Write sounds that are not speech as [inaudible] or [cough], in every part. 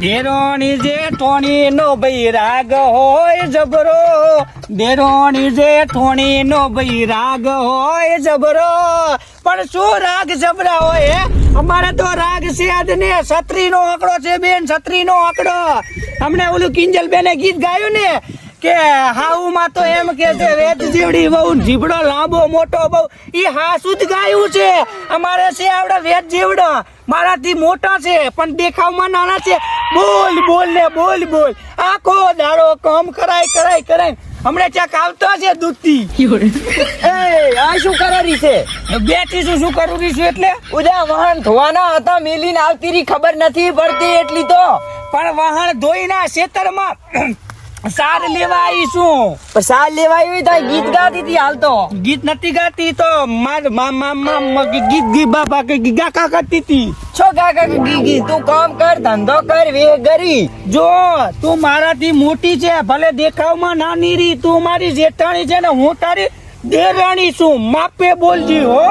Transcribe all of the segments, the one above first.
ધેરોણી જે ટોણી નો ભાઈ રાગ હોય જબરો ધેરોણી જે ટોણી નો બૈરાગ રાગ હોય જબરો. પણ શું રાગ જબરા હોય? અમારે તો રાગ છે ને છત્રી નો આંકડો છે બેન છત્રી નો આંકડો. હમણાં ઓલું કિંજલ બેને ગીત ગાયું ને કે હાઉમાં તો એમ કે છે વેત જીવડી બહુ જીભડો લાંબો મોટો બહુ ઈ હા સુધ ગાયું છે. અમારે છે આવડે વેત જીવડો. મારાથી મોટા છે પણ દેખાવમાં નાના છે. બોલ બોલ ને બોલ બોલ. આખો દાડો કામ કરાય કરાય કરાય. હમણે ચક આવતો છે દૂધથી. [laughs] એ આ શું કરારી છે? બેઠી છું શું કરું રહી છું એટલે? ઉદા વાહન ધોવાના હતા મેલીને આવતી ખબર નથી પડતી એટલી તો. પણ વાહન ધોઈના ખેતરમાં સાર લેવા આવીશું સાર પણ લેવાય હોય તો ગીત ગાતી હતી હાલ તો. ગીત નથી ગાતી તો માર મામા મામા ગીત ગી બાપા કે ગી ગાકા કરતી હતી. છો કાકા ગી ગી તું કામ કર ધંધો કર વે ગરી. જો તું મારાથી મોટી છે ભલે દેખાવમાં નાની રી તું મારી જેઠાણી છે ને હું તારી દેરાણી છું માપે બોલજી હો.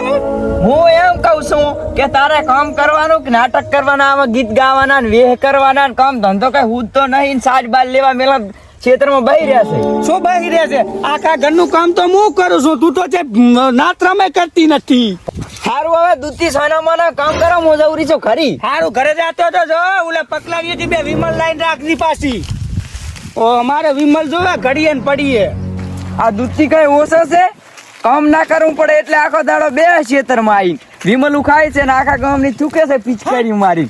હું એમ કહું છું કે તારે કામ કરવાનું કે નાટક કરવાના આમાં ગીત ગાવાના ને વેહ કરવાના ને કામ ધંધો કઈ હું તો નહીં સાજ બાર લેવા મેલા ક્ષેત્રમાં બહી છે. શું બહી રહ્યા છે? આખા ઘરનું કામ તો હું કરું છું. તું તો છે નાત્રામે કરતી નથી. સારું હવે દૂધથી સોનામાના કામ કરો હું જવરી છું ખરી. સારું ઘરે જતો તો જો ઓલે પકલાવી હતી બે વિમલ લાઈન રાખની પાછી. ઓ અમારે વિમલ જોવે ઘડીએ ને પડીએ. આ દૂધથી કઈ ઓછો છે? કામ ના કરવું પડે એટલે આખો દાડો બે ખેતરમાં આવી વિમલ ઉખાય છે ને આખા ગામની ચૂકે છે પિચકારી મારી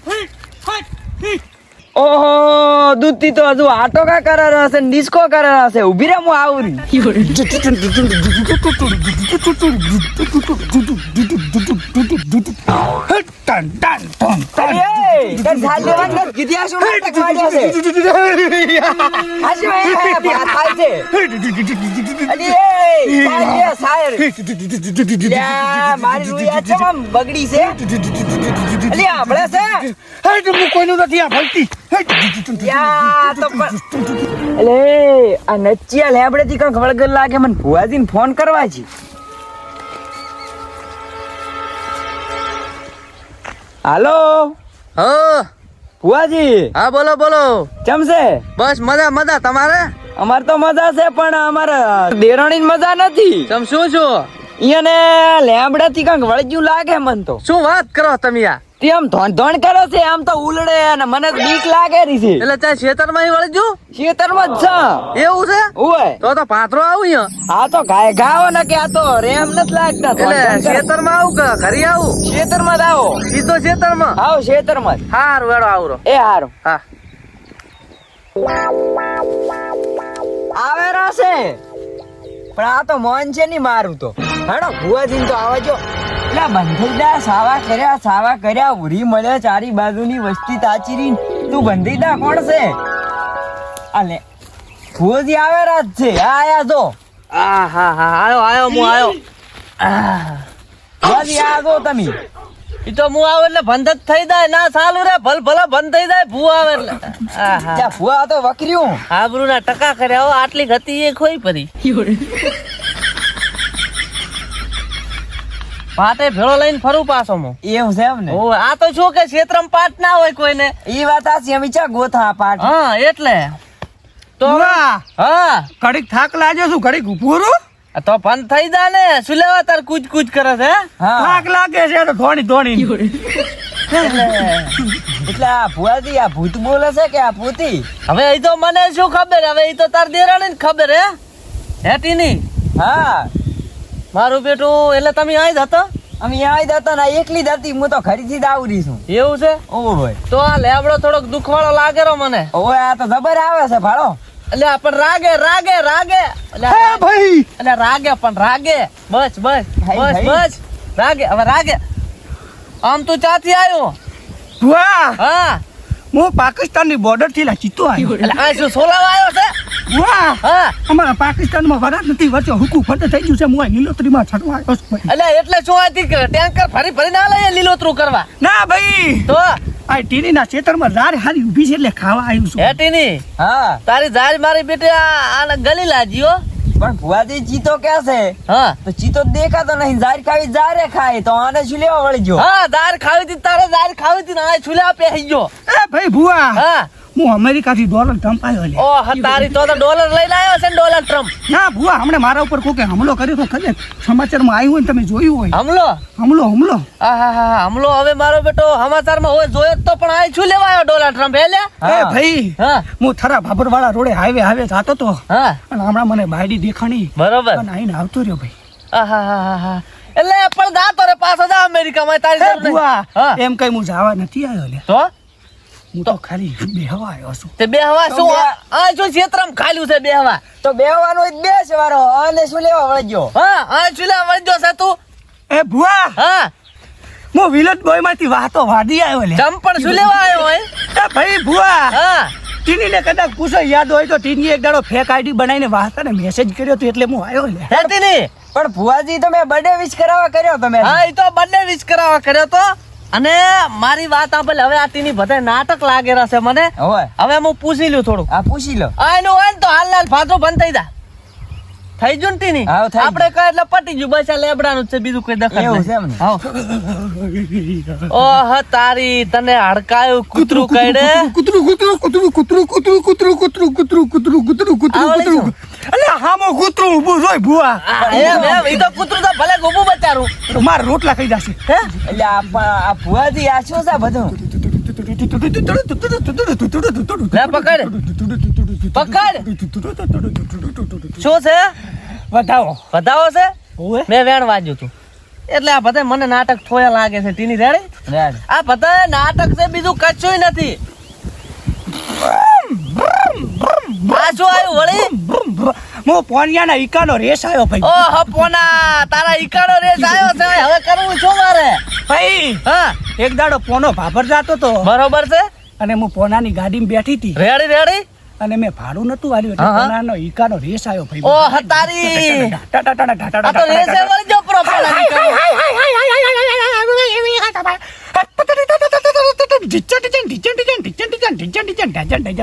ઓહો દૂધથી તો હજુ આટો કા કરાર હશે ડિસ્કો કરાર હશે ઊભી રે હું આવરી બગડી છે? અલી, આપણે છે? હે હું કોઈનું નથી આ ભલતી હેટ. યા, તો અલે આ નચિયા લેબડેથી કંઈક વળગર લાગે મને ભુવાજીને ફોન કરવા છે. હાલો? હા. ભુવાજી? હા બોલો બોલો. કેમ છે? બસ મજા મજા. તમારે? અમાર તો મજા છે પણ અમારે દેરાણી મજા નથી. તમે શું છો? અહીંયા લેબડા થી કંઈક વળગ્યું લાગે મને તો. શું વાત કરો તમે આ? તે આમ ધોણ ધોણ કરે છે આમ તો ઉલડે અને મને બીક લાગે રહી છે. એટલે ત્યાં ખેતરમાં ય વળજો ખેતરમાં જ છે. એવું છે? ઓય તો તો પાથરો આવું અહીંયા? આ તો ગાય ગાવો ને કે આ તો રેમ નથી લાગતા. એટલે ધોણમાં આવું કે ઘરે આવું? ખેતરમાં જ આવો. સીધો ખેતરમાં આવો ખેતરમાં જ. હારું વેડો આવરો. એ હારું. હા. આવે રાસે પણ આ તો મોન છે નહીં મારું તો. હેડો ભુવાજી તો આવજો. એટલે બંધીદા સાવા કર્યા સાવા કર્યા ઉરી મળ્યા ચારી બાજુની વસ્તી તાચીરી તું બંધીદા કોણ છે? અલે ફોજી ભુવાજી આવે રાત છે આ આયા જો. આ હા હા આયો આયો હું આયો. ફોજી આવો તમે. ઈ તો હું આવે એટલે બંધ જ થઈ જાય. ના સાલું રે ભલ ભલે બંધ થઈ જાય ભૂ આવે એટલે. આ હા. ત્યાં ભુવા તો વકર્યું. આબરૂ ના ટકા કર્યા હો આટલી ગતિ એ ખોઈ પડી પાટે ભેળો લઈને ફરું પાછો મો એવું છે એમ ને? ઓ આ તો શું કે ક્ષેત્રમ પાટ ના હોય કોઈને? એ વાત આ છે ચા ગોથા પાટ હા એટલે. તો હા. ઘડીક થાક લાગ્યો છું ઘડીક ઊભું રહું તો બંધ થઈ જા ને શું લેવા તાર કૂચ કૂચ કરે છે હા? થાક લાગે છે તો ધોણી ધોણી. એટલે આ ભુવાજી આ ભૂત બોલે છે કે આ ભૂતી હવે એ તો મને શું ખબર? હવે એ તો તાર દેરાણી ને ખબર હે? હેટી ની હા. મારું બેટું એટલે તમે અહીં જ હતા? અમે અહીંયા જ હતા ને એકલી જ હતી. હું તો ખરીદી જ આવરી છું. એવું છે? ઓ ભાઈ. તો આ લેબડો થોડોક દુખવાળો લાગે રો મને. ઓય આ તો જબર આવે છે ભાડો એટલે પણ રાગે રાગે રાગે. એટલે ભાઈ. એટલે રાગે પણ રાગે. બસ બસ બસ બસ. રાગે હવે રાગે. આમ તું ચાથી આવ્યો? વાહ હા. હું પાકિસ્તાનની બોર્ડરથી ચિત્તો આવ્યો. એટલે આ શું સોલાવા આવ્યો છે? વાહ! હા. અમારા પાકિસ્તાનમાં વરાત નથી વચ્ચે હુકુ ફરતે થઈ ગયું છે. હું અહીં લીલોતરીમાં છટવા આવ્યો છું. એટલે એટલે શું આથી ટેન્કર ફરી ફરી ના લઈએ લીલોતરું કરવા? ના ભાઈ! તો? આ ટીનીના ખેતરમાં ઝાડ હારી ઊભી છે એટલે ખાવા આવ્યું છું. હે ટીની? હા. તારી જાજ મારી બેટી આ આને ગલી લાજીઓ પણ ભુવાજી ચીતો ક્યાં છે? હા. તો ચીતો દેખાતો નહીં. જાર ખાવી જારે ખાય. તો આને શું લેવા વળી ગયો? હા દાર ખાવી હતી તારે દાર ખાવી હતી ને આ છુલા પહેરી ગયો. એ ભાઈ ભુવા! હા. હું અમેરિકાથી ડોલર ટ્રમ્પ આવ્યો લે. ઓહ તારી તો તો ડોલર લઈને આવ્યો છે ને ડોલર ટ્રમ્પ. ના ભુવા હમણે મારા ઉપર કોકે હમલો કર્યો તો ખબર સમાચારમાં આવ્યું હોય ને તમે જોયું હોય. હમલો? હમલો હમલો. આહાહા, હમલો. હવે મારો બેટો સમાચારમાં હોય જોયો તો પણ આ શું લેવા આવ્યો ડોલર ટ્રમ્પ હે લે એ ભાઈ હું. થરા ભાભરવાળા રોડે હાઈવે હાઈવે જાતો તો. હા. અને હમણાં મને બાયડી દેખાણી. બરોબર. અને આઈને આવતો રહ્યો ભાઈ. આહાહાહા. એટલે પણ જાતો રે પાછો જા અમેરિકામાં તારી એમ કઈ હું જવા નથી આવ્યો લે. તો? હું તો ખાલી બેહવા આવ્યો છું. તે બેહવા શું? આ- શું ક્ષેત્રમાં ખાલ્યું છે બેહવા તો બેહવાનો જ બે બેસ વારો. અને શું લેવા વળજો હા આ ચૂલા વળજો છે તું? એ ભુવા! હા. હું વિલેજ બોયમાંથી વાતો વાદી આવ્યો લે. પણ શું લેવા આવ્યો હોય? એ ભાઈ ભુવા! હા. ટીનીને કદાચ પૂછો યાદ હોય તો ટીની એક દાડો ફેક આઈડી બનાવીને વાસ્તા ને મેસેજ કર્યો તો એટલે હું આવ્યો લે. હેતી ની પણ ભુવાજી તમે બર્થડે વિશ કરાવવા કર્યો તમે. હા એ તો બંને વિશ કરાવવા કર્યો તો. અને મારી વાત આપેલ હવે આ તીની ભતે નાટક લાગેલા છે મને. હવે? હવે હું પૂછી લઉં થોડું આ પૂછી લો. આ એનું હોય ને તો હાલ હાલ ફાદરો બંધ થઈ જા. થઈ ગયું ને તીની હા, થઈ આપણે કહે એટલે પટી ગયું બસ આ લેબડાનું છે બીજું કોઈ દખલ એવું છે એમને? હાવ. ઓહ તારી તને હડકાયું કૂતરું કઈડે કૂતરું કૂતરું કૂતરું કૂતરું કૂતરું કૂતરું કૂતરું કૂતરું કૂતરું કૂતરું કૂતરું કૂતરું અલે હામો કૂતરું ઊભું જોઈ ભુવા એમ એમ ઈ તો કૂતરું તો ભલે ઊભું બચારું માર રોટલા ખાઈ જશે હે એટલે આ ભુવાજી આ શું છે બધું લે પકડ પકડ. શું છે? વધાવો વધાવો છે? મેં વેણ વાંચ્યું તું. એટલે આ બધા મને નાટક થોયા લાગે છે. ટીની રેડી? આ બધા નાટક છે બીજું કશું નથી. આ શું આવ્યું વળી? હું પોનિયાના ઈકાનો રેસ આવ્યો ભાઈ. ઓહો પોના તારા ઈકાનો રેસ આવ્યો છે. હવે કરવું શું મારે. ભાઈ હા. એક દાડો પોનો ભાભર જાતો તો. બરોબર છે? અને હું પોનાની ગાડીમાં બેઠી હતી. Ready ready? અને મેં ભાડું નતું આલ્યું એટલે હા. ઈકાનો રેસ આવ્યો ભાઈ ઓહ ટાટા આ તો રેસે વળી જો પ્રોપર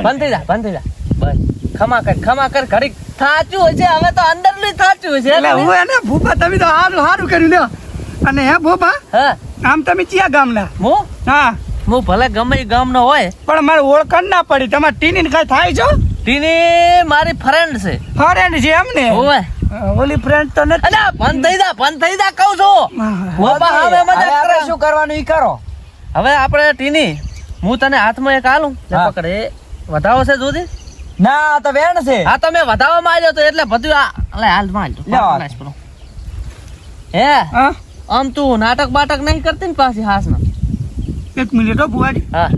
બંધ થઈ જા બંધ થઈ હાય હાય ખમા કર ખમા કર ઘડીક થાચું હશે હવે તો અંદરનું થાચું હશે એટલે હું એને ભૂપા તમે તો સારું સારું કર્યું ને અને હે ભૂપા હા આમ તમે ચિયા ગામના હું હા હું ભલે ગમે ઈ ગામનો હોય પણ મારે ઓળખાણ ના પડી. તમારે ટીની ને કઈ થાય છો? ટીની મારી ફ્રેન્ડ છે. ફ્રેન્ડ છે એમ ને? ઓવે ઓલી ફ્રેન્ડ તો નથી. અલા બંધ થઈ જા બંધ થઈ જા કહું છું. બાપા હવે મજા કરે. શું કરવાનું ઈ કરો? હવે આપણે ટીની હું તને હાથમાં એક આલું. પકડ. એ વધાવો છે જોજે ના તો વેણ છે. હા તમે મેં વધાવો માર્યો તો એટલે બધું આ હાલ કરો. હે? આમ તું નાટક બાટક નહીં કરતી ને પાછી હાસ ના એક મિનિટ હો ભુવાજી. હા.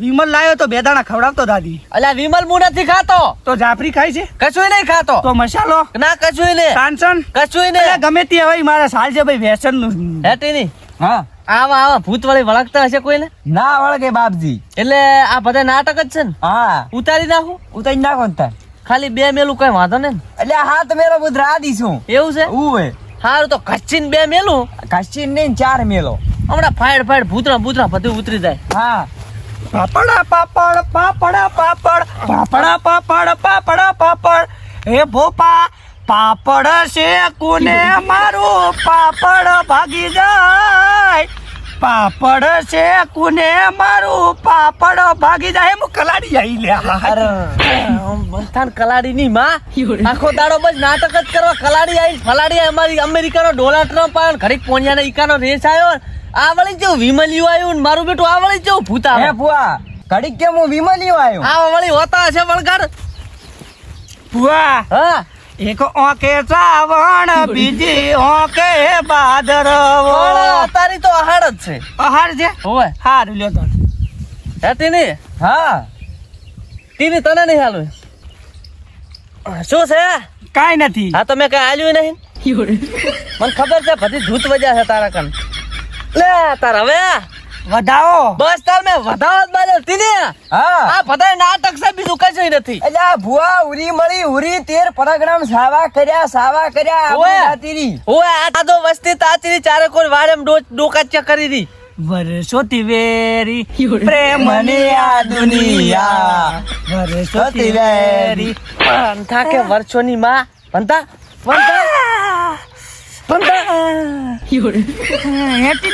વિમલ લાયો તો બે દાણા ખવડાવતો દાદી. અલ્યા વિમલ હું નથી ખાતો. તો જાફરી ખાય છે? કશું નહીં ખાતો. તો મસાલો? ના કશું નહીં. કાંચન? કશું નહીં. ગમે તે હવે મારા સાલ છે ભાઈ વ્યસનનું હે ટીની હા. આવા આવા ભૂત વાળી વળગતા હશે કોઈને? ના વળગે બાપજી. એટલે આ બધા નાટક જ છે ને? હા. ઉતારી નાખું? ઉતારી નાખો ને તાર. ખાલી બે મેલું કઈ વાંધો નહીં એટલે હા હાથ મેલો બુધ રાધી છું. એવું છે? ઉવે હારું તો કચ્છીન બે મેલું. કચ્છીન ને ચાર મેલો. હમણાં ફાડ ફાડ ભૂતરા ભૂતરા બધું ઉતરી જાય. હા. પાપડા પાપડ પાપડા પાપડ પાપડા પાપડ પાપડા પાપડ. હે ભોપા પાપડ છે કોને મારું? પાપડ ભાગી જાય. પાપડ છે કુને મારું પાપડ? ભાગી જાય હું કલાડી આવી લે અરે કલાડી ની માં. આખો દાડો બસ નાટક જ કરવા કલાડી આવી ફલાડી. અમારી અમેરિકાનો ડોનાલ્ડ ટ્રમ્પ આવ્યો ઘડીક પોણિયાનો ઈકાનો રેસ આવ્યો આ વળી જેવું વિમલ્યું આવ્યું ને મારું બેટું આ વળી જેવું ભૂત હે ભુવા ઘડીક કેમ હું વિમલ્યો આવ્યો? આ વળી હોતા છે વળગાડ. ભુવા હા. એક ઓકે શ્રાવણ બીજી ઓકે બાદર પણ તારી તો અહાર જ છે. અહાર છે? હોય હાર લ્યો તો. હે ટીની? હા. ટીની તને નહીં હાલું શું છે? કાંઈ નથી. હા તમે મેં કઈ હાલ્યું નહીં? મને ખબર છે બધી ધૂત વજા છે તારા કન. લે તારા હવે. વધાવો. બસ તાર મેં વધાવત હતી ને. હા. આ બધા નાટક છે બીજું કશું નથી. એટલે આ ભુવા ઉરી મળી ઉરી તેર પરગણામ સાવા કર્યા સાવા કર્યા ઓય. તાતીરી. ઓય આ તો વસ્તી તાતીરી ચારે કોઈ વારેમ ડોકાચ્યા કરી દી. વરસોતી વેરી પ્રેમની આ દુનિયા. વરસોતી વેરી. પંથા કે વર્ષોની માં? પંથા? પંથા? [laughs]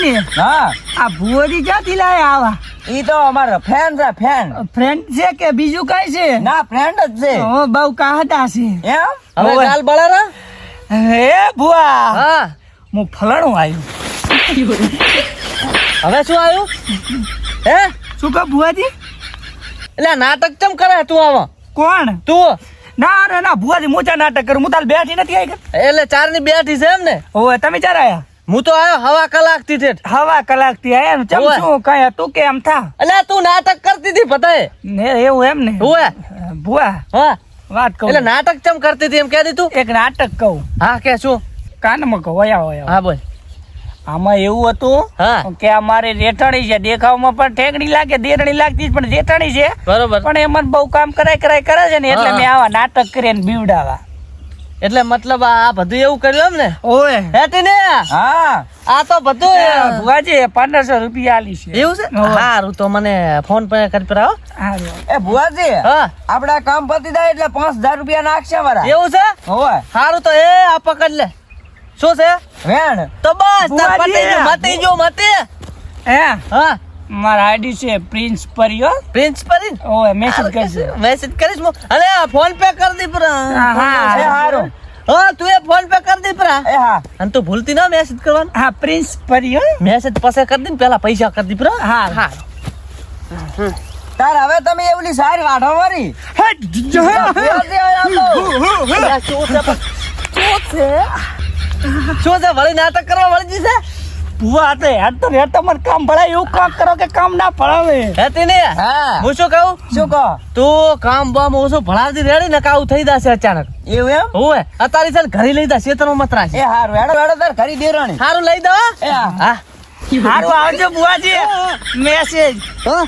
ને હા. આ ભુવોજી ક્યાંથી લાયા આવા? ઈ તો અમારો ફેન છે ફેન ફ્રેન્ડ છે કે બીજું કઈ છે? ના ફ્રેન્ડ જ છે. ઓ બહુ કાહતા છે. એમ? હવે. ગાલ બળારા? હે ભુવા. હા. હું ફલાણું આવ્યું હવે શું આવ્યું હે? શું કહો ભુવાજી? એટલે નાટક ચમ કરે તું આવા કોણ? તું? ના ના ના ભુવાજી મોચા નાટક કરું. હું તાર બેઠી નથી આવી એટલે ચારની બેઠી છે એમ ને? ઓય તમે ચાર આયા? હું તો આવ્યો હવા કલાકથી છે હવા કલાકથી આયા ને ચમ શું કઈ તું કે એમ થા? એટલે તું નાટક કરતી હતી પતાય ને એવું એમ ને? ઓય ભુવા હા. વાત કહું. એટલે નાટક ચમ કરતી હતી એમ કહેતી તું? એક નાટક કહું. હા કે શું? કાનમાં કહું વયા વયા હા બોલ. આમાં એવું હતું કે અમારે રેઠાણી છે. દેખાવમાં પણ ઠેકડી લાગે દેરણી લાગતી પણ જેઠાણી છે. બરોબર. પણ એમાં બહુ કામ કરાય કરાય કરે છે ને એટલે મેં આવા નાટક કરીને બીવડાવા એટલે મતલબ આ બધું એવું કર્યું એમ ને ઓય હેતી ને હા. આ તો બધું ભુવાજી પંદરસો રૂપિયા આલી છે. એવું છે? સારું તો મને ફોન પે કરી પરાવો. એ ભુવાજી હા. આપડા કામ પતી જાય એટલે પાંચ હજાર રૂપિયા નાખશે મારા. એવું છે? હોય સારું તો એ આ પકડ લે. શું છે? વેણ. તો બસ. પતી ગયું, મતી જો મતી. હે? હા. મારા આઈડી છે પ્રિન્સ પરિયો પ્રિન્સ પરી? ઓ મેસેજ કરીશ મેસેજ કરીશ હું. અને ફોન પે કરી દી પર. હા, હારો. હા તું એ ફોન પે કરી દી પરા. એ હા. અને તું ભૂલતી ના મેસેજ કરવાનો. હા પ્રિન્સ પરિયો મેસેજ પાસે કરી દી પેલા પૈસા કરી દી પરા. હા. હા. તાર હવે તમે એવલી સારી વાઢો મારી. ભુવાજી આયા તો. શું છે? વળી નાટક કરવા વળી છે? ભુવા તો હેડ તો યાર તમારે કામ ભળાય એવું કામ કરો કે કામ ના ભળાવે? હેતી ને? હા. હું શું કહું? શું કહો? તું કામ બામ ઓછું ભણાવતી રેડી ને કાવું થઈ જશે અચાનક. એવું એમ? હોવે. અતારી છે ઘરે લઈ જા શેતરમાં મતરા છે એ હારું હેડો હેડો તાર ખરી દેરાણી. સારું લઈ દો એ હા. હા. હારું આવજો બુવાજી મેસેજ હા?